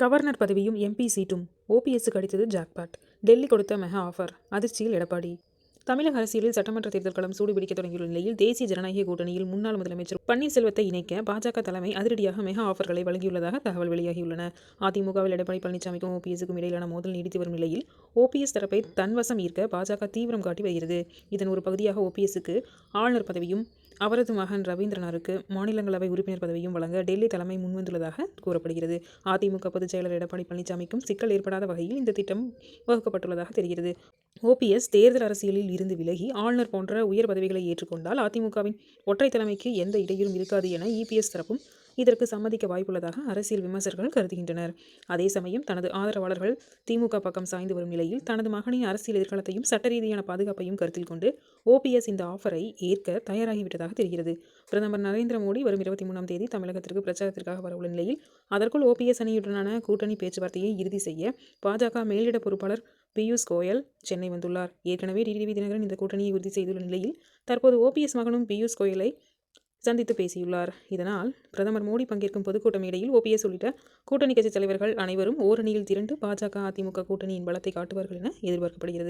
Governor பதவியும் MP சீட்டும் ஓபிஎஸ்க்கு அடித்தது ஜாக்பாட் டெல்லி கொடுத்த மெகா ஆஃபர் அதிர்ச்சியில் எடப்பாடி. தமிழக அரசியலில் சட்டமன்ற தேர்தல் களம் சூடுபிடிக்க தொடங்கியுள்ள நிலையில் தேசிய ஜனநாயக கூட்டணியில் முன்னாள் முதலமைச்சர் பன்னீர்செல்வத்தை இணைக்க பாஜக தலைமை அதிரடியாக மெகா ஆஃபர்களை வழங்கியுள்ளதாக தகவல் வெளியாகியுள்ளன. அதிமுகவில் எடப்பாடி பழனிசாமிக்கும் ஓபிஎஸ்க்கும் இடையிலான மோதல் நீடித்து வரும் நிலையில் ஓபிஎஸ் தரப்பை தன்வசம் ஈர்க்க பாஜக தீவிரம் காட்டி வருகிறது. இதன் ஒரு பகுதியாக ஓபிஎஸ்க்கு ஆளுநர் பதவியும் அவரது மகன் ரவீந்திரனாருக்கு மாநிலங்களவை உறுப்பினர் பதவியும் வழங்க டெல்லி தலைமை முன்வந்துள்ளதாக கூறப்படுகிறது. அதிமுக பொதுச் செயலர் எடப்பாடி பழனிசாமிக்கும் சிக்கல் ஏற்படாத வகையில் இந்த திட்டம் வகுக்கப்பட்டுள்ளதாக தெரிகிறது. ஓபிஎஸ் தேர்தல் அரசியலில் இருந்து விலகி ஆளுநர் போன்ற உயர் பதவிகளை ஏற்றுக்கொண்டால் அதிமுகவின் ஒற்றை தலைமைக்கு எந்த இடையூறும் இருக்காது என இபிஎஸ் தரப்பும் இதற்கு சம்மதிக்க வாய்ப்புள்ளதாக அரசியல் விமர்சகர்கள் கருதுகின்றனர். அதே சமயம் தனது ஆதரவாளர்கள் திமுக பக்கம் சாய்ந்து வரும் நிலையில் தனது மகனின் அரசியல் எதிர்காலத்தையும் சட்ட ரீதியான பாதுகாப்பையும் கருத்தில் கொண்டு ஓபிஎஸ் இந்த ஆஃபரை ஏற்க தயாராகிவிட்டதாக தெரிகிறது. பிரதமர் நரேந்திர மோடி வரும் இருபத்தி மூணாம் தேதி தமிழகத்திற்கு பிரச்சாரத்திற்காக வரவுள்ள நிலையில் அதற்குள் ஓபிஎஸ் அணியுடனான கூட்டணி பேச்சுவார்த்தையை இறுதி செய்ய பாஜக மேலிட பொறுப்பாளர் பியூஷ் கோயல் சென்னை வந்துள்ளார். ஏற்கனவே டிடிவி தினகரன் இந்த கூட்டணியை உறுதி செய்துள்ள நிலையில் தற்போது ஓபிஎஸ் மகனும் பியூஷ் கோயலை சந்தித்து பேசியுள்ளார். இதனால் பிரதமர் மோடி பங்கேற்கும் பொதுக்கூட்ட மேடையில் ஓபிஎஸ் உள்ளிட்ட கூட்டணி கட்சித் தலைவர்கள் அனைவரும் ஓரணியில் திரண்டு பாஜக அதிமுக கூட்டணியின் பலத்தை காட்டுவார்கள் என எதிர்பார்க்கப்படுகிறது.